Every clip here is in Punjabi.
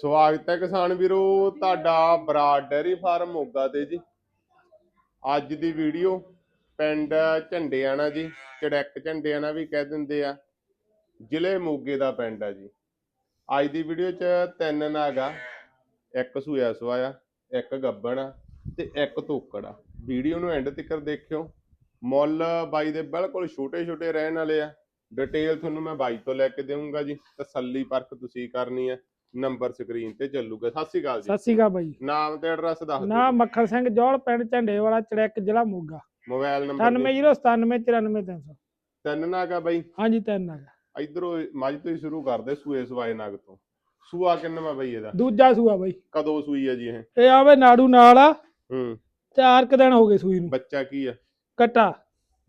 ਸਵਾਗਤ ਹੈ ਕਿਸਾਨ ਵੀਰੋ, ਤੁਹਾਡਾ ਬਰਾਡ ਡੈਰੀ ਫਾਰਮ ਮੋਗਾ ਤੇ ਜੀ। ਅੱਜ ਦੀ ਵੀਡੀਓ ਪਿੰਡ ਝੰਡਿਆਣਾ ਜੀ, ਚੜੈਕ ਝੰਡਿਆਣਾ ਵੀ ਕਹਿ ਦਿੰਦੇ ਆ। ਜ਼ਿਲ੍ਹੇ ਮੋਗੇ ਦਾ ਪਿੰਡ ਆ ਜੀ। ਅੱਜ ਦੀ ਵੀਡੀਓ 'ਚ ਤਿੰਨ ਨਾਗਾ ਇੱਕ ਸੂਆ ਸਵਾਇਆ ਇੱਕ ਗੱਬਣ ਆ ਤੇ ਇੱਕ ਧੋਕੜ ਆ। ਵੀਡੀਓ ਨੂੰ ਐਂਡ ਤੱਕ ਦੇਖਿਓ। ਮੁੱਲ ਬਾਈ ਦੇ ਬਿਲਕੁਲ ਛੋਟੇ ਛੋਟੇ ਰਹਿਣ ਵਾਲੇ ਆ। ਡਿਟੇਲ ਤੁਹਾਨੂੰ ਮੈਂ ਬਾਈ ਤੋਂ ਲੈ ਕੇ ਦੇਵਾਂਗਾ ਜੀ। ਤਸੱਲੀ ਪਰਖ ਤੁਸੀਂ ਕਰਨੀ ਹੈ ਨੰਬਰ ਸਕਰੀਨ ਤੇ ਚੱਲੂਗਾ। ਸਤਿ ਸ਼੍ਰੀ ਅਕਾਲ ਜੀ। ਸਤਿ ਸ਼੍ਰੀ ਅਕਾਲ ਬਾਈ। ਨਾਮ ਤੇ ਐਡਰੈਸ ਦੱਸ ਨਾ ਦਿਓ। ਮੱਖਣ ਸਿੰਘ ਜੋਲ ਪਿੰਡ ਝੰਡੇ ਵਾਲਾ ਚੜੈਕ ਜ਼ਿਲ੍ਹਾ ਮੋਗਾ। ਮੋਬਾਈਲ ਨੰਬਰ 9809794300 ਤਿੰਨ ਨਾਗਾ ਬਾਈ। ਹਾਂਜੀ ਤਿੰਨ ਹੈਗਾ ਇਧਰੋਂ ਮੱਝ ਤੋਂ ਹੀ ਸ਼ੁਰੂ ਕਰਦੇ ਸੂਏ ਸਵਾਏ ਨਗ ਤੋਂ। ਸੂਆ ਕਿੰਨਾ ਬਾਈ ਇਹਦਾ? ਦੂਜਾ ਸੂਆ ਬਾਈ। ਕਦੋਂ ਸੂਈ ਆ ਜੀ ਇਹ? ਇਹ ਆਵੇ ਨਾੜੂ ਨਾਲ ਆ। ਹੂੰ। ਚਾਰ ਕੁ ਦਿਨ ਹੋ ਗਏ ਸੂਈ ਨੂੰ। ਬੱਚਾ ਕੀ ਆ? ਕਟਾ।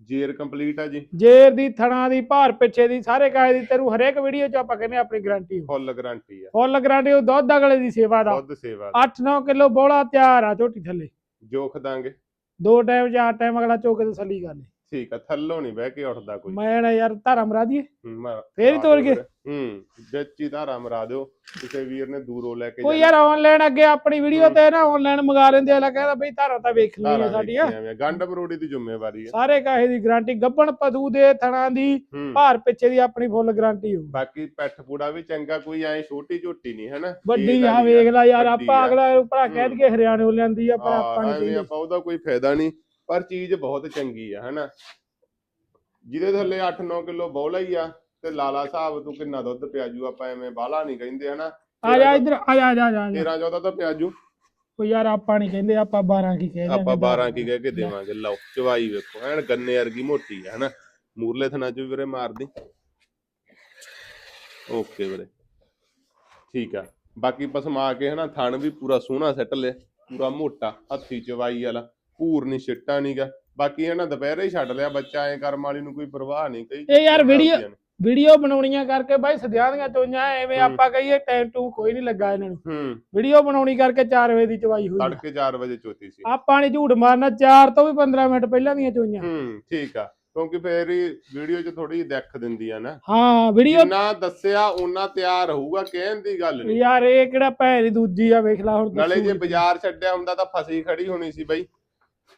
ਜੇਰ ਕੰਪਲੀਟ ਆ ਜੀ। ਜੇਰ ਦੀ ਥਣਾ ਦੀ ਭਾਰ ਪਿੱਛੇ ਦੀ ਸਾਰੇ ਕਾਇ ਦੀ ਤੈਨੂੰ ਹਰੇਕ ਵੀਡੀਓ 'ਚ ਆਪਾਂ ਕਹਿੰਦੇ ਆਪਣੀ ਗਾਰੰਟੀ ਫੁੱਲ ਗਾਰੰਟੀ ਆ। ਫੁੱਲ ਗਾਰੰਟੀ ਉਹ ਦੁੱਧ ਅਗਲੇ ਦੀ ਸੇਵਾ ਦਾ। ਦੁੱਧ ਸੇਵਾ 8-9 ਕਿਲੋ ਬੋਲਾ ਤਿਆਰ ਆ ਝੋਟੀ ਥੱਲੇ। ਜੋਖ ਦਾਂਗੇ। ਦੋ ਟਾਈਮ ਚਾਰ ਟਾਈਮ ਅਗਲਾ ਚੋਕੇ ਤਸੱਲੀ ਕਰ ਲੇ ਠੀਕ ਆ ਥੱਲੋਂ ਨਹੀਂ ਬਹਿ ਕੇ ਉੱਠਦਾ ਕੋਈ। ਮੈਂ ਨਾ ਯਾਰ ਧਾਰਾ ਮਰਾ ਦੀਏ। ਹੂੰ, ਮਰ- ਫੇਰ ਹੀ ਤੋੜ ਕੇ? ਹੂੰ ਵਿੱਚ ਹੀ ਧਾਰਾ ਮਰਾ ਦਿਓ। ਕਿਸੇ ਵੀਰ ਨੇ ਦੂਰੋਂ ਲੈ ਕੇ ਉਹ ਯਾਰ ਆਨਲਾਈਨ ਅੱਗੇ ਆਪਣੀ ਵੀਡੀਓ ਤੇ ਨਾ ਆਨਲਾਈਨ ਮੰਗਾ ਲੈਂਦੇ ਆ ਲਾ ਕਹਿੰਦਾ ਬਈ ਧਾਰਾ ਤਾਂ ਵੇਖ ਧਾਰਾ ਸਾਡੀਆਂ। ਗੰਢ ਬਰੋੜੀ ਦੀ ਜ਼ਿੰਮੇਵਾਰੀ ਆ। ਸਾਰੇ ਕਾਹੇ ਦੀ ਗਾਰੰਟੀ ਗੱਬਣ ਪਦੂ ਦੇ ਥਣਾ ਦੀ ਹੂੰ। ਭਾਰ ਪਿੱਛੇ ਦੀ ਆਪਣੀ ਫੁੱਲ ਗਾਰੰਟੀ ਹੋ ਬਾਕੀ ਪੈਠ ਪੂੜਾ ਵੀ ਚੰਗਾ ਕੋਈ ਐ ਛੋਟੀ ਝੋਟੀ ਨਹੀਂ ਹੈਨਾ? ਵੱਡੀ ਆ। ਵੇਖ ਲੈ ਯਾਰ ਵੱਡੀ ਆਪਾਂ ਆ। ਅਗਲਾ ਨੂੰ ਭਰਾ ਕਹਿ ਹੂੰ। ਦਈਏ ਹਰਿਆਣੇ ਲਿਆਂਦੀ ਆ ਪਰ ਹਾਂ, ਆਪਾਂ ਕਹਿੰਦੇ। ਆਪਾਂ ਉਹਦਾ ਕੋਈ ਫਾਇਦਾ ਨਹੀਂ। ਪਰ ਚੀਜ਼ ਬਹੁਤ ਚੰਗੀ ਆ ਹੈਨਾ? ਜਿਹਦੇ ਥੱਲੇ 8-9 ਕਿਲੋ ਬੌਲਾ ਹੀ ਆ ਤੇ ਲਾਲਾ ਸਾਹਿਬ ਤੂੰ ਕਿੰਨਾ ਦੁੱਧ ਪਿਆਜੂ ਆਪਾਂ ਐਵੇਂ ਬਾਲਾ ਨਹੀਂ ਕਹਿੰਦੇ ਹਨਾ? ਆ ਜਾ ਇੱਧਰ ਆ ਜਾ ਆ ਜਾ, ਆ ਜਾ 13 14 ਤਾਂ ਪਿਆਜੂ। ਉਹ ਯਾਰ ਆਪਾਂ ਨਹੀਂ ਕਹਿੰਦੇ ਆਪਾਂ 12 ਕੀ ਕਹਿ ਆਪਾਂ ਦਿਆਂਗੇ 12 ਕੀ ਕਹਿ ਕੇ ਦੇਵਾਂਗੇ ਲਓ ਚਵਾਈ ਵੇਖੋ ਐਨ ਗੰਨੇ ਵਰਗੀ ਮੋਟੀ ਆ ਹਨਾ? ਮੂਰਲੇ ਥਣਾ ਚ ਵੀ ਵੀਰੇ ਮਾਰਦੀ ਓਕੇ ਵੀਰੇ। ਠੀਕ ਆ। ਬਾਕੀ ਪਸਮਾ ਕੇ ਹਨਾ ਥਣ ਵੀ ਪੂਰਾ ਸੋਹਣਾ ਸੈੱਟ ਲਿਆ ਪੂਰਾ ਮੋਟਾ ਹੱਥੀ ਚਵਾਈ ਵਾਲਾ। ਪੂਰ ਨਹੀਂ ਛਿੱਟਾ ਨਹੀਂਗਾ ਬਾਕੀ ਹਨਾ ਦੁਪਹਿਰੇ ਹੀ ਛੱਡ ਲਿਆ ਬੱਚਾ ਐ ਕਰਮ ਵਾਲੀ ਨੂੰ ਕੋਈ ਪਰਵਾਹ ਨਹੀਂ ਕਈ ਇਹ ਯਾਰ ਵੀਡੀਓ- ਨੇ। ਵੀਡੀਓ ਬਣਾਉਣੀਆਂ ਕਰਕੇ ਬਾਈ ਸਦਿਆਂ ਦੀਆਂ ਚੋਈਆਂ ਐਵੇਂ। ਆਪਾਂ ਕਹੀਏ ਟਾਈਮ ਟੂ ਕੋਈ ਨਹੀਂ ਲੱਗਾ ਇਹਨਾਂ ਨੂੰ। ਹੂੰ। ਵੀਡੀਓ ਬਣਾਉਣੀ ਕਰਕੇ 4 ਵਜੇ ਦੀ ਚਵਾਈ ਹੋਈ। ਤੜਕੇ 4 ਵਜੇ ਚੋਤੀ ਸੀ। ਆਪਾਂ ਨਹੀਂ ਝੂਠ ਮਾਰਨਾ 4 ਤੋਂ ਵੀ 15 ਮਿੰਟ ਪਹਿਲਾਂ ਦੀਆਂ ਚੋਈਆਂ। ਹੂੰ ਠੀਕ ਆ। ਕਿਉਂਕਿ ਫੇਰ ਹੀ ਵੀਡੀਓ 'ਚ ਥੋੜੀ ਦਿੱਖ ਦਿੰਦੀ ਆ ਨਾ। ਹਾਂ ਵੀਡੀਓ ਜਿੰਨਾ ਦੱਸਿਆ ਉਹਨਾਂ ਤਿਆਰ ਹੋਊਗਾ ਕਹਿਣ ਦੀ ਗੱਲ ਨਹੀਂ ਯਾਰ ਇਹ ਕਿਹੜਾ ਭੈਣ ਦੀ ਦੂਜੀ ਆ ਵੇਖ ਲੈ ਹੁਣ ਨਾਲੇ ਜੇ। ਬਾਜ਼ਾਰ ਛੱਡਿਆ ਹੁੰਦਾ ਤਾਂ ਫਸੀ ਖੜੀ ਹੋਣੀ ਸੀ ਬਈ।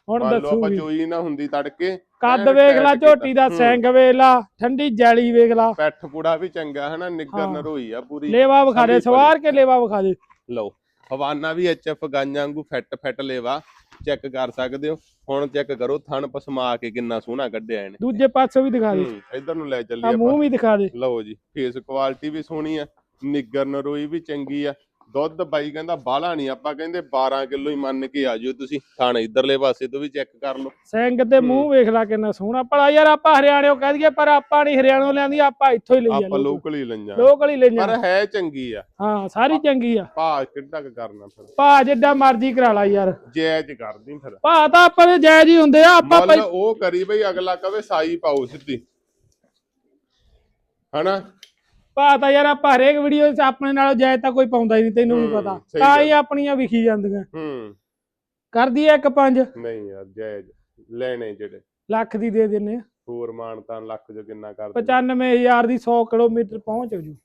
ਹੁਣ ਮੰਨ ਲਓ ਆਪਾਂ ਦੱਸੂਗੀ। ਚੋਈ ਨਾ ਹੁੰਦੀ ਤੜਕੇ ਕੱਦ ਐਨ ਵੇਖ ਲੈ ਕੀਤਾ। ਝੋਟੀ ਦਾ ਹੂੰ। ਸਿੰਘ ਵੇਖ ਲਾ ਠੰਡੀ ਜੈਲੀ ਵੇਖ ਲਾ। ਪੈਠ ਪੂੜਾ ਵੀ ਚੰਗਾ ਹਨਾ ਨਿੱਗਰ ਹਾਂ। ਨਰੋਈ ਆ ਪੂਰੀ। ਲੇਵਾ ਵਿਖਾ ਦੇ ਸਵਾਰ ਕੇ ਲੇਵਾ ਵਿਖਾ ਦੇ। ਲਓ ਹਵਾਨਾ ਵੀ ਐਚਐਫ ਗਾਂਜਾਂ ਵਾਂਗੂ ਫਿੱਟ ਫਿੱਟ ਲੇਵਾ ਚੈੱਕ ਕਰ ਸਕਦੇ ਹੋ। ਹੁਣ ਚੈੱਕ ਕਰੋ ਥਣ ਪਸਮਾ ਕੇ ਕਿੰਨਾ ਸੋਹਣਾ ਕੱਢਿਆ ਇਹਨੇ। ਦੂਜੇ ਪਾਸੋਂ ਵੀ ਦਿਖਾ ਦੇ। ਹੂੰ ਇਧਰ ਨੂੰ ਲੈ ਆ ਚੱਲੀਏ ਮੂੰਹ ਵੀ ਦਿਖਾ ਦੇ। ਲਓ ਜੀ ਫੇਸ ਕੁਆਲਿਟੀ ਵੀ ਸੋਹਣੀ ਆ ਨਿੱਗਰ ਨਰੋਈ ਵੀ ਚੰਗੀ ਆ। ਦੁੱਧ ਬਾਈ ਕਹਿੰਦਾ ਬਾਹਲਾ ਨਹੀਂ ਆਪਾਂ ਕਹਿੰਦੇ 12 ਕਿਲੋ ਹੀ ਮੰਨ ਕੇ ਆ ਜਿਓ ਤੁਸੀਂ। ਥਣ ਇਧਰਲੇ ਪਾਸੇ ਤੋਂ ਵੀ ਚੈੱਕ ਕਰ ਲਓ। ਸਿੰਘ ਤੇ ਮੂੰਹ ਵੇਖ ਲੈ ਕਿੰਨਾ ਸੋਹਣਾ। ਭਲਾ ਯਾਰ ਆਪਾਂ ਹਰਿਆਣਿਓਂ ਕਹਿ ਦਈਏ ਪਰ ਆਪਾਂ ਨਹੀਂ ਹਰਿਆਣੋਂ ਲਿਆਂਦੀ ਆਪਾਂ ਇੱਥੋਂ ਹੀ ਲਈ ਆਪਾਂ ਆ ਲੋਕਲ ਹੀ ਲੰਜਾਂ ਲੋਕਲ ਹੀ ਪਰ ਲਈਆਂ ਹੈ ਚੰਗੀ ਆ। ਹਾਂ ਸਾਰੀ ਚੰਗੀ ਆ। ਭਾਅ ਕਿੱਡਾ ਕੁ ਕਰਨਾ ਫਿਰ। ਭਾ ਜਿੱਡਾ ਮਰਜ਼ੀ ਕਰਾ ਲਾ ਯਾਰ। ਜਾਇਜ਼ ਕਰਦੀ ਫਿਰ। ਭਾ ਤਾਂ ਆਪਾਂ ਦੇ ਜਾਇਜ਼ ਹੀ ਹੁੰਦੇ ਆ ਆਪਾਂ ਭਾਈ ਉਹ ਕਰੀ ਬਈ ਅਗਲਾ ਕਵੇ ਸਾਈ ਪਾਓ ਸਿੱਧੀ। ਹਨਾ? ਭਾ ਤਾਂ ਯਾਰ ਆਪਾਂ ਹਰੇਕ ਵੀਡੀਓ 'ਚ ਆਪਣੇ ਨਾਲ ਜਾਇਜ਼ ਤਾਂ ਕੋਈ ਪਾਉਂਦਾ ਹੀ ਨਹੀਂ ਤੈਨੂੰ ਵੀ ਹੂੰ, ਪਤਾ। ਸਹੀ ਤਾਂ ਹੀ ਗੱਲ। ਆਪਣੀਆਂ ਵਿਖੀ ਜਾਂਦੀਆਂ। ਹੂੰ। ਕਰਦੀ ਐ ਇੱਕ ਪੰਜ। ਨਹੀਂ ਯਾਰ ਜਾਇਜ਼। ਲੈਣੇ ਜਿਹੜੇ। ਲੱਖ ਦੀ ਦੇ ਦਿੰਨੇ ਆ। ਹੋਰ ਮਾਨਤਾਨ ਲੱਖ ਜੋ ਕਿੰਨਾ ਕਰਦੇ 95000 ਦੀ 100 ਕਿਲੋਮੀਟਰ ਪਹੁੰਚ ਹੋ ਜੂ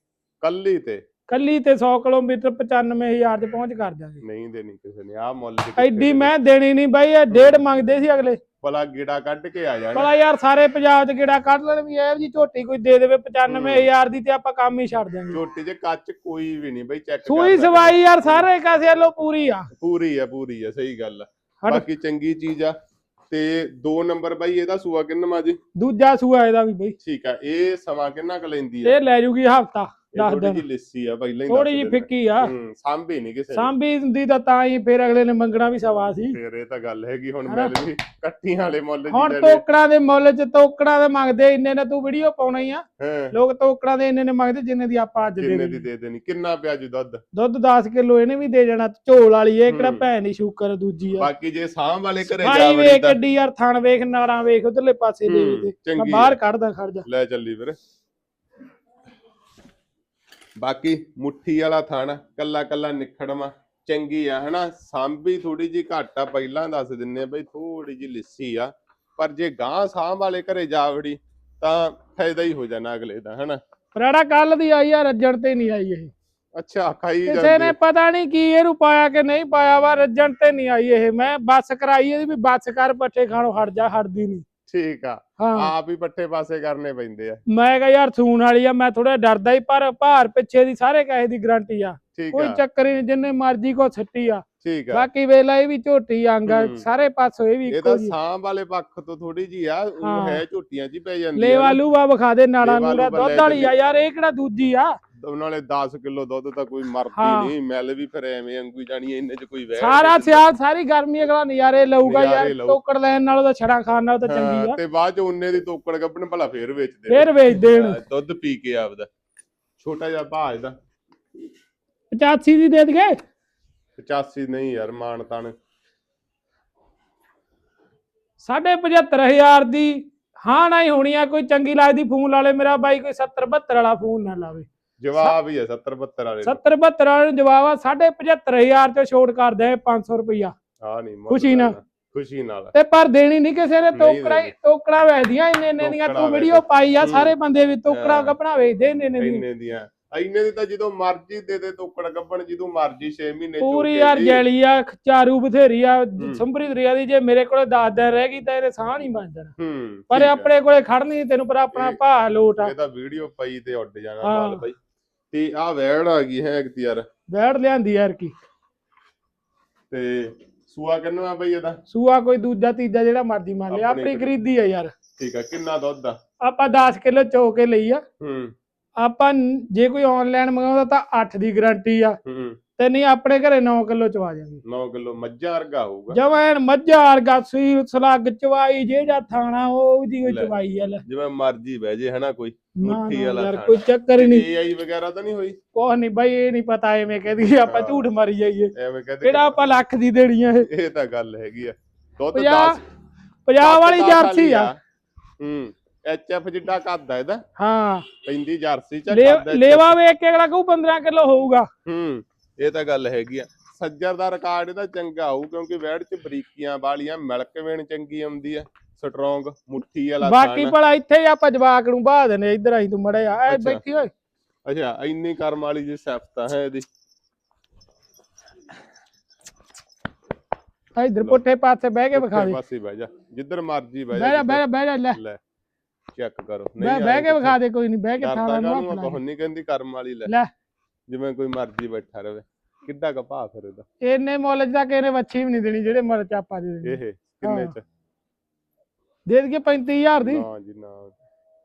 ਕੱਲੀ ਤੇ? ਕੱਲੀ ਤੇ 100 ਕਿਲੋਮੀਟਰ 95000 ਚ ਪਹੁੰਚ ਕਰ ਦਿਆਂਗੇ। ਨਹੀਂ ਦੇਣੀ ਕਿਸੇ ਨੇ ਆ ਮੁੱਲ ਚ ਕਿੱਥੇ ਐਡੀ ਦੇਣੀ? ਮੈਂ ਦੇਣੀ ਨਹੀਂ ਬਾਈ ਇਹ ਡੇਢ ਮੰਗਦੇ ਸੀ ਅਗਲੇ। ਭਲਾ ਗੇੜਾ ਕੱਢ ਕੇ ਆ ਜਾਣਾ। ਭਲਾ ਯਾਰ ਸਾਰੇ ਪੰਜਾਬ ਚ ਕਿਹੜਾ ਕੱਢ ਲੈਣ ਵੀ ਇਹ ਜੀ ਝੋਟੀ ਕੋਈ ਦੇ ਦੇਵੇ 95000 ਦੀ ਤੇ ਆਪਾਂ ਕੰਮ ਹੀ ਛੱਡ ਦਿਆਂਗੇ। ਛੋਟੀ ਜੇ ਕੱਚ ਕੋਈ ਵੀ ਨਹੀਂ ਬਈ ਚੈੱਕ ਸੂਈ ਸਵਾਈ ਯਾਰ ਸਾਰੇ ਕਾਸੇ ਵੱਲੋਂ ਪੂਰੀ ਆ। ਪੂਰੀ ਆ ਪੂਰੀ ਆ ਸਹੀ ਗੱਲ ਆ। ਬਾਕੀ ਚੰਗੀ ਚੀਜ਼ ਆ। ਤੇ 2 ਨੰਬਰ ਬਾਈ ਇਹਦਾ ਸੂਆ ਕਿੰਨਾ ਜੀ? ਦੂਜਾ ਸੂਆ ਇਹਦਾ ਵੀ ਬਈ। ਠੀਕ ਆ ਇਹ ਸਮਾਂ ਕਿੰਨਾ ਕੁ ਲੈਂਦੀ ਆ? ਇਹ ਲੈ ਜੂਗੀ ਹਫਤਾ। 10 ਥੋੜੀ ਦਿਨ ਲਿੱਸੀ ਆ ਪਹਿਲਾਂ ਹੀ ਥੋੜੀ ਦੱਸ ਜੀ। ਫਿੱਕੀ ਆ। ਸਾਂਭੀ ਨਹੀਂ ਕਿਸੇ ਨੇ। ਸਾਂਭੀ ਹੁੰਦੀ ਤਾਂ ਤਾਂ ਹੀ ਫੇਰ ਅਗਲੇ ਨੇ ਮੰਗਣਾ ਵੀ ਸਵਾ ਸੀ। ਫੇਰ ਇਹ ਤਾਂ ਗੱਲ ਹੈਗੀ ਹੁਣ? ਮਿਲ ਵੀ ਕੱਟੀਆਂ ਵਾਲੇ ਮੁੱਲ ਜੀ ਹੁਣ ਲੈਣੇ ਟੋਕੜਾਂ ਦੇ ਮੁੱਲ ਚ ਟੋਕੜਾਂ ਦੇ ਮੰਗਦੇ ਇੰਨੇ ਨੇ ਤੂੰ ਵੀਡੀਓ ਪਾਉਣਾ ਹੀ ਆ। ਹਾਂ। ਲੋਕ ਟੋਕੜਾਂ ਦੇ ਇੰਨੇ ਨੇ ਮੰਗਦੇ ਜਿੰਨੇ ਦੀ ਆਪਾਂ ਅੱਜ ਦੇ ਕਿੰਨੇ ਦੀ ਦੇਣੀ। ਦੇ ਦੇਣੀ। ਕਿੰਨਾ ਪਿਆ ਜੀ ਦੁੱਧ? ਦੁੱਧ 10 ਕਿਲੋ ਇਹਨੇ ਵੀ ਦੇ ਜਾਣਾ ਝੋਲ ਵਾਲੀ ਇਹ ਕਿਹੜਾ ਹੂੰ। ਭੈਣ ਦੀ ਸ਼ੂਕਰ ਦੂਜੀ ਆ। ਬਾਕੀ ਜੇ ਸਾਂਭ ਵਾਲੇ ਘਰੇ ਭਾਈ ਜਾ ਵੇਖ ਤਾਂ ਗੱਡੀ ਯਾਰ ਥਣ ਵੇਖ ਨਾੜਾਂ ਵੇਖ ਉਧਰਲੇ ਪਾਸੇ ਦੇ ਹੂੰ, ਦੇ। ਮੈਂ ਚੰਗੀ ਬਾਹਰ ਆ। ਕੱਢਦਾ ਖੜ ਜਾ। ਲੈ ਚੱਲੀ ਵੀਰੇ। ਬਾਕੀ ਮੁੱਠੀ ਵਾਲਾ ਥਣ ਕੱਲਾ ਕੱਲਾ ਨਿਖੜਵਾ ਚੰਗੀ ਆ ਹਨਾ? ਸਾਂਭੀ ਥੋੜੀ ਜੀ ਘੱਟ ਆ ਪਹਿਲਾਂ ਦੱਸ ਦਿੰਨੇ ਬਈ ਥੋੜੀ ਜੀ ਲਿੱਸੀ ਆ। ਪਰ ਜੇ ਗਾਂ ਸਾਂਭ ਵਾਲੇ ਘਰੇ ਜਾ ਵੜੀ ਤਾਂ ਫਾਇਦਾ ਹੀ ਹੋ ਜਾਣਾ ਅਗਲੇ ਦਾ ਹਨਾ? ਪਰਾੜਾ ਕੱਲ ਦੀ ਆਈ ਆ ਰੱਜਣ ਤੇ ਨਹੀਂ ਆਈ ਇਹ। ਅੱਛਾ ਖਾਈ ਕਿਸੇ ਜਾਂਦੇ ਨੇ ਪਤਾ ਨਹੀਂ ਕੀ ਇਹਨੂੰ ਪਾਇਆ ਕਿ ਨਹੀਂ ਪਾਇਆ ਵਾ ਰੱਜਣ ਤੇ ਨਹੀਂ ਆਈ ਇਹ। ਮੈਂ ਬੱਸ ਕਰਾਈ ਇਹਦੀ ਵੀ ਬੱਸ ਕਰ ਪੱਠੇ ਖਾਣੋਂ ਹਟ ਜਾ ਹਟਦੀ ਨਹੀਂ। ਠੀਕ ਆ। ਹਾਂ। ਆਪ ਹੀ ਪੱਠੇ ਪਾਸੇ ਕਰਨੇ ਪੈਂਦੇ ਆ। ਮੈਂ ਕਿਹਾ ਯਾਰ ਸੂਣ ਵਾਲੀ ਆ ਮੈਂ ਥੋੜਾ ਡਰਦਾ ਹੀ ਪਰ ਭਾਰ ਪਿੱਛੇ ਦੀ ਸਾਰੇ ਕਹੇ ਦੀ ਗਾਰੰਟੀ ਆ। ਠੀਕ ਕੋਈ ਆ। ਚੱਕਰ ਹੀ ਨਹੀਂ ਜਿੰਨੇ ਮਰਜ਼ੀ ਕੋ ਛੱਟੀ ਆ। ਠੀਕ ਆ। ਬਾਕੀ ਵੇਲਾ ਇਹ ਵੀ ਝੋਟੀ ਅੰਗ ਆ, ਹੂੰ। ਸਾਰੇ ਪਾਸੋਂ ਇਹ ਵੀ ਇਹ ਇੱਕੋ ਤਾਂ ਜੀ। ਸਾਂਭ ਵਾਲੇ ਪੱਖ ਤੋਂ ਥੋੜੀ ਜੀ ਆ ਉਹ ਹਾਂ। ਹੈ ਝੋਟੀਆਂ ਜੀ ਪੈ ਜਾਂਦੀ ਲੇਵਾ ਲੂਵਾ ਵਿਖਾ ਦੇ ਨਾੜਾ ਲੇਵਾ ਨੂੜਾ ਲੂਵਾ ਦੁੱਧ ਵਾਲੀ ਆ। ਯਾਰ ਇਹ ਕਿਹੜਾ ਦੂਜੀ ਆ? ਉਹਨਾਂ ਨੇ 10 ਕਿਲੋ ਦੁੱਧ ਤਾਂ ਕੋਈ ਮਰਦੀ। ਨਹੀਂ ਮੈਲ ਵੀ ਫਿਰ ਐਵੇਂ ਅੰਗੂ ਜਾਣੀ ਇੰਨੇ ਚ ਕੋਈ ਵਹਿ ਸਾਰਾ ਸਿਆਲ ਸਾਰੀ ਗਰਮੀ ਅਗਲਾ ਨਜ਼ਾਰੇ ਲਊਗਾ ਯਾਰ। ਟੋਕੜ ਲੈਣ ਨਾਲੋਂ ਤਾਂ ਛੜਾ ਖਾਣ ਨਾਲੋਂ ਤਾਂ ਚੰਗੀ ਆ। ਤੇ ਬਾਅਦ ਚ ਉਹਨੇ ਦੀ ਤੋਕੜ ਗੱਭਣ ਭਲਾ ਫੇਰ ਵੇਚਦੇ ਫੇਰ ਵੇਚ ਦੇਣ। ਦੁੱਧ ਪੀ ਕੇ ਆਪਦਾ। ਛੋਟਾ ਜਿਹਾ ਭਾਅ ਇਹਦਾ। 85 ਦੀ ਦੇ ਦਗੇ 85 ਨਹੀਂ ਯਾਰ ਮਾਨ ਤਾਨ ਸਾਢੇ 75000 ਦੀ ਹਾਂ ਨਾ ਹੀ ਹੋਣੀ ਆ ਕੋਈ ਚੰਗੀ ਲੱਗਦੀ ਫੋਨ ਵਾਲੇ ਮੇਰਾ ਬਾਈ ਕੋਈ 70 72 ਵਾਲਾ ਫੋਨ ਨਾ ਲਾਵੇ। ਜਵਾਬ ਹੀ ਹੈ 70 72 ਵਾਲੇ 70 72 ਵਾਲੇ ਨੂੰ ਜਵਾਬ ਆ ਸਾਢੇ 75000 ਤੇ ਛੋਟ ਕਰ ਦੇ 500 ਰੁਪਈਆ ਹਾਂ ਨਹੀਂ ਖੁਸ਼ੀ ਨਾਲ। ਖੁਸ਼ੀ ਨਾਲ ਤੇ ਪਰ ਦੇਣੀ ਨਹੀਂ ਕਿਸੇ ਨੇ ਟੋਕਰਾ। ਟੋਕਰਾ ਵੇਚਦੀਆਂ ਇੰਨੇ ਇੰਨੇ ਦੀਆਂ ਤੂੰ ਵੀਡੀਓ। ਪਾਈ ਆ। ਸਾਰੇ ਬੰਦੇ ਵੀ ਟੋਕਰਾ ਹਾਂ। ਕਪੜਾ ਵੇਚਦੇ ਇੰਨੇ ਇੰਨੇ ਦੀਆਂ ਇੰਨੇ ਦੀਆਂ ਇੰਨੇ ਦੀ ਤਾਂ ਜਦੋਂ ਮਰਜ਼ੀ ਦੇ ਦੇ ਤੋਕੜ ਗੱਭਣ ਜਦੋਂ ਮਰਜ਼ੀ 6 ਮਹੀਨੇ ਪੂਰੀ ਯਾਰ। ਜੈਲੀ ਆ ਚਾਰੂ ਬਥੇਰੀ ਆ। ਸੰਭਰੀ ਦਰਿਆ ਦੀ ਜੇ ਮੇਰੇ ਕੋਲੇ 10 ਦਿਨ ਰਹਿ ਗਈ ਤਾਂ ਇਹਦੇ ਸਾਹ ਨਹੀਂ ਹੂੰ ਪਰ। ਆਪਣੇ ਕੋਲੇ ਖੜਨੀ ਤੈਨੂੰ ਪਰ ਆਪਣਾ ਭਾਅ ਲੋਟ ਆ ਇਹ ਤਾਂ ਵੀਡੀਓ ਪਈ ਤੇ ਉੱਡ ਜਾਣਾ। ਮਾਲ ਬਾਈ ਤੇ ਆ ਵੈੜ ਆ ਗਈ ਹੈ ਇੱਕ ਯਾਰ। ਬੈੜ ਲਿਆਂਦੀ ਯਾਰ ਕੀ ਤੇ ਸੂਆ ਕਿੰਨਾ ਆ ਬਈ ਇਹਦਾ? ਸੂਆ ਕੋਈ ਦੂਜਾ ਤੀਜਾ ਜਿਹੜਾ ਮਰਜ਼ੀ ਮੰਨ ਲਿਆ ਆਪਣੀ ਖਰੀਦੀ ਆ ਯਾਰ। ਠੀਕ ਆ ਕਿੰਨਾ ਦੁੱਧ ਆ? ਆਪਾਂ 10 ਕਿਲੋ ਚੋ ਕੇ ਲਈ ਆ। ਹੂੰ। ਆਪਾਂ ਜੇ ਕੋਈ ਆਨਲਾਈਨ ਮੰਗਾਉਂਦਾ ਤਾਂ 8 ਦੀ ਗਾਰੰਟੀ ਆ। ਹੂੰ। ਤੇ ਨਹੀਂ ਆਪਣੇ ਘਰੇ 9 ਕਿਲੋ ਚਵਾ ਜਾਵਾਂਗੇ 9 ਕਿਲੋ ਮੱਝਾਂ ਵਰਗਾ ਹੋਊਗਾ। ਜਵੈਨ ਮੱਝਾਂ ਵਰਗਾ ਸੂਈ ਸਲੱਗ ਚਵਾਈ ਜੇ ਜਾਂ ਥਾਣਾ ਉਹ ਦੀ ਲੈ। ਚਵਾਈ ਆ ਲੈ। ਜਿਵੇਂ ਮਰਜ਼ੀ ਬਹਿ ਜੇ ਹਨਾ ਕੋਈ? ਮੁੱਠੀ ਵਾਲਾ ਯਾਰ। ਕੋਈ ਚੱਕਰ ਹੀ ਨਹੀਂ। ਏਆਈ ਵਗੈਰਾ ਤਾਂ ਨਹੀਂ ਹੋਈ? ਕੋਹ ਨਹੀਂ ਬਾਈ ਇਹ ਨਹੀਂ ਪਤਾ ਐਵੇਂ ਕਹਦੀ ਆਪਾਂ। ਝੂਠ ਮਾਰੀ ਜਾਈਏ। ਐਵੇਂ ਕਹਦੇ ਕਿਹੜਾ ਆਪਾਂ ਲੱਖ ਦੀ ਦੇਣੀ ਆ ਇਹ। ਇਹ ਤਾਂ ਗੱਲ ਹੈਗੀ ਆ। ਦੁੱਧ 50 10 50 ਵਾਲੀ ਜਰਸੀ ਆ। ਹੂੰ ਐਚਐਫ ਜਿੱਡਾ ਕੱਦ ਆ ਇਹਦਾ। ਹਾਂ। ਪੈਂਦੀ ਜਰਸੀ ਚ ਕੱਦ ਲੇਵਾ ਵੇਖ ਕੇ ਅਗਲਾ ਕਹੂ 15 ਕਿਲੋ ਹੋਊਗਾ। ਹੂੰ। ਇਹ ਤਾਂ ਗੱਲ ਹੈਗੀ ਆ। ਸੱਜਰ ਦਾ ਰਿਕਾਰਡ ਇਹਦਾ ਚੰਗਾ ਹੋਊ ਕਿਉਂਕਿ ਵੈੜ ਚ ਬਰੀਕੀਆਂ ਵਾਲੀਆਂ ਮਿਲਕ ਵੇਣ ਚੰਗੀ ਆਉਂਦੀ ਆ ਸਟਰੋਂਗ ਮੁੱਠੀ ਵਾਲਾ ਬਾਕੀ। ਭਲਾ ਇੱਥੇ ਆਪਾਂ ਜਵਾਕ ਨੂੰ ਬਾਹ ਦੇਣੇ ਇੱਧਰ ਆਈ ਤੂੰ ਮੜਿਆ ਐ। ਬੈਠੀ ਓਏ। ਅੱਛਾ ਇੰਨੀ ਕਰਮ ਵਾਲੀ ਜੀ ਸਿਫਤ ਹੈ ਇਹਦੀ। ਆ ਇੱਧਰ ਪੁੱਠੇ ਪਾਸੇ ਬਹਿ ਕੇ ਵਿਖਾ ਦੇ। ਪਾਸੇ ਬਹਿ ਜਾ ਜਿੱਧਰ ਮਰਜ਼ੀ ਬਹਿ ਜਾ ਬਹਿ ਜਾ ਬਹਿ ਜਾ ਲੈ। ਚੈੱਕ ਕਰੋ। ਬਹਿ ਬਹਿ ਕੇ ਵਿਖਾ ਦੇ ਕੋਈ ਨਹੀਂ ਬਹਿ ਕੇ ਥਾਣਾ ਨੂੰ ਆਪਾਂ ਨਹੀਂ ਕਹਿੰਦੀ ਕਰਮ ਵਾਲੀ ਲੈ। ਲੈ। ਜਿਵੇਂ ਕੋਈ ਮਰਜ਼ੀ ਬੈਠਾ ਰਵੇ। ਕਿੱਡਾ ਕਪਾ ਫਿਰ ਇਹਦਾ? ਇੰਨੇ ਮੁੱਲ ਚ ਤਾਂ ਕਿਸੇ ਨੇ ਵੱਛੀ ਵੀ ਨਹੀਂ ਦੇਣੀ ਜਿਹੜੇ ਮੁੱਲ ਚ ਆਪਾਂ ਦੇ ਦੇਣੇ। ਇਹ ਕਿੰਨੇ ਚ? ਦੇ ਦਈਏ 35000 ਦੀ। ਨਾ ਜੀ ਨਾ।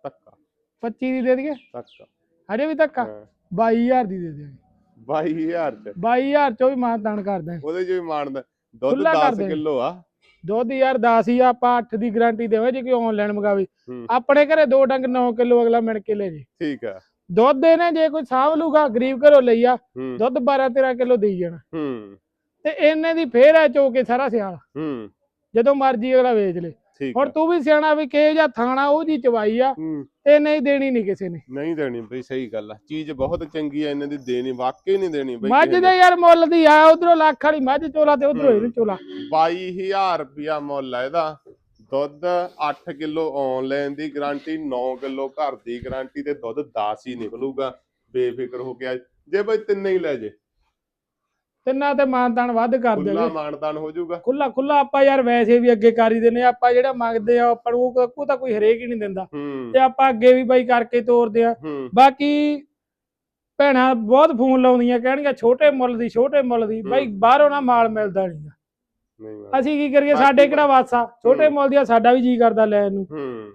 ਧੱਕਾ। 25 ਦੀ ਦੇ ਦਈਏ। ਧੱਕਾ। ਹਜੇ ਵੀ ਧੱਕਾ। ਹਾਂ। 22000 ਦੀ ਦੇ ਦਿਆਂਗੇ 22000 ਚ? 22000 ਚੋਂ ਵੀ ਮਾਨਦਾਨ ਕਰਦਾ ਉਹਦੇ ਚ ਵੀ ਮਾਣਦਾ ਦੁੱਧ ਖੁੱਲਾ ਕਰ 10 ਦੇ। ਕਿਲੋ ਆ। ਦੁੱਧ ਯਾਰ 10 ਹੀ ਆ, ਆਪਾਂ 8 ਦੀ ਗਾਰੰਟੀ ਦੇਵਾਂ ਜੇ ਕੋਈ ਆਨਲਾਈਨ ਮੰਗਾਵੇ। ਹੂੰ। ਆਪਣੇ ਘਰੇ ਦੋ ਡੰਗ 9 ਕਿਲੋ ਅਗਲਾ ਮਿਣ ਕੇ ਲੈ ਜੇ। ਠੀਕ ਆ। ਦੁੱਧ ਇਹਨੇ ਜੇ ਕੋਈ ਸਾਂਭ ਲੂਗਾ ਗਰੀਬ ਘਰੋਂ ਲਈ ਆ ਹੂੰ। ਦੁੱਧ 12 13 ਕਿਲੋ ਦੇਈ ਜਾਣਾ। ਹੂੰ। ਤੇ ਇਹਨੇ ਦੀ ਫੇਰ ਆ ਚੋ ਕੇ ਸਾਰਾ ਸਿਆਲ। ਹੂੰ। ਜਦੋਂ ਮਰਜ਼ੀ ਅਗਲਾ ਵੇਚ ਲੇ। ਠੀਕ ਹੁਣ ਤੂੰ ਵੀ ਸਿਆਣਾ ਵੀ ਕਿਹ ਜਾਂ ਥਾਣਾ ਉਹਦੀ ਚਵਾਈ ਆ ਹੂੰ। ਤੇ ਨਹੀਂ ਦੇਣੀ ਨਹੀਂ ਕਿਸੇ ਨੇ। ਨਹੀਂ ਦੇਣੀ ਬਈ ਸਹੀ ਗੱਲ ਆ। ਚੀਜ਼ ਬਹੁਤ ਚੰਗੀ ਆ ਇਹਨਾਂ ਦੀ ਦੇਣੀ ਵਾਕਈ ਨਹੀਂ ਦੇਣੀ ਬਈ ਮੱਝ ਕਿਸੇ ਦੇ ਯਾਰ ਮੁੱਲ ਦੀ ਆ ਉਧਰੋਂ ਲੱਖ ਵਾਲੀ ਮੱਝ ਚੋਲਾ ਤੇ ਉਧਰੋਂ ਇਹਨੂੰ ਚੋਲਾ। 22000 ਰੁਪਿਆ ਮੁੱਲ ਆ ਇਹਦਾ। ਦੁੱਧ 8 ਕਿਲੋ ਆਨਲਾਈਨ ਦੀ ਗਾਰੰਟੀ 9 ਕਿਲੋ ਘਰ ਦੀ ਗਾਰੰਟੀ ਤੇ ਦੁੱਧ 10 ਹੀ ਨਿਕਲੂਗਾ। ਬੇਫਿਕਰ ਹੋ ਕੇ ਜੇ ਬਈ ਤਿੰਨੇ ਹੀ ਲੈ ਜੇ। ਤਿੰਨਾਂ ਤੇ ਮਾਨਤਾਨ ਵੱਧ ਕਰ ਖੁੱਲਾ ਦੇਵੇ। ਮਾਨਦਾਨ ਹੋ ਜਾਊਗਾ। ਖੁੱਲਾ ਖੁੱਲਾ ਆਪਾਂ ਯਾਰ ਵੈਸੇ ਵੀ ਅੱਗੇ ਕਰੀ ਦਿੰਨੇ ਆ, ਆਪਾਂ ਜਿਹੜਾ ਮੰਗਦੇ ਆ ਆਪਾਂ ਨੂੰ ਉਹ ਤਾਂ ਕੋਈ ਹਰੇਕ ਹੀ ਨਹੀਂ ਦਿੰਦਾ। ਹੂੰ। ਤੇ ਆਪਾਂ ਅੱਗੇ ਵੀ ਬਾਈ ਕਰਕੇ ਤੋਰਦੇ ਆ ਹੂੰ। ਬਾਕੀ ਭੈਣਾਂ ਬਹੁਤ ਫੋਨ ਲਾਉਂਦੀਆਂ ਕਹਿਣਗੀਆਂ ਛੋਟੇ ਮੁੱਲ ਦੀ ਛੋਟੇ ਮੁੱਲ ਦੀ। ਬਾਈ ਬਾਹਰੋਂ ਨਾ ਮਾਲ ਮਿਲਦਾ ਨਹੀਂ ਨਹੀਂ ਮੈਂ- ਅਸੀਂ ਕੀ ਕਰੀਏ ਸਾਡੇ ਕਿਹੜਾ ਵਾਸਾ ਛੋਟੇ। ਮੁੱਲ ਦੀ ਆ, ਸਾਡਾ ਵੀ ਜੀ ਕਰਦਾ ਲੈਣ ਨੂੰ।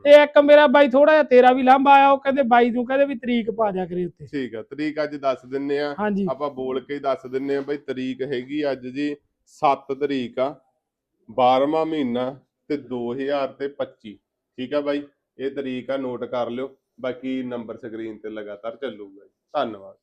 ਤੇ ਇੱਕ ਮੇਰਾ ਬਾਈ ਥੋੜਾ ਜਿਹਾ ਤੇਰਾ ਵੀ ਲਾਂਭਾ ਆਇਆ ਉਹ ਕਹਿੰਦੇ ਬਾਈ ਨੂੰ ਕਹਿੰਦੇ ਵੀ ਤਰੀਕ ਪਾ ਦਿਆ ਕਰੇ ਉੱਤੇ ਠੀਕ ਆ ਤਰੀਕ ਅੱਜ ਦੱਸ ਦਿੰਨੇ ਆ। ਆਪਾਂ ਬੋਲ ਕੇ ਹੀ ਦੱਸ ਦਿੰਨੇ ਆ ਬਈ ਤਰੀਕ ਹੈਗੀ ਅੱਜ ਜੀ 7 ਤਰੀਕ ਆ 12ਵਾਂ ਮਹੀਨਾ ਤੇ 2025 ਠੀਕ ਆ ਬਾਈ ਇਹ ਤਰੀਕ ਆ ਨੋਟ ਕਰ ਲਿਓ। ਬਾਕੀ ਨੰਬਰ ਸਕਰੀਨ ਤੇ ਲਗਾਤਾਰ ਚੱਲੂਗਾ ਜੀ। ਧੰਨਵਾਦ।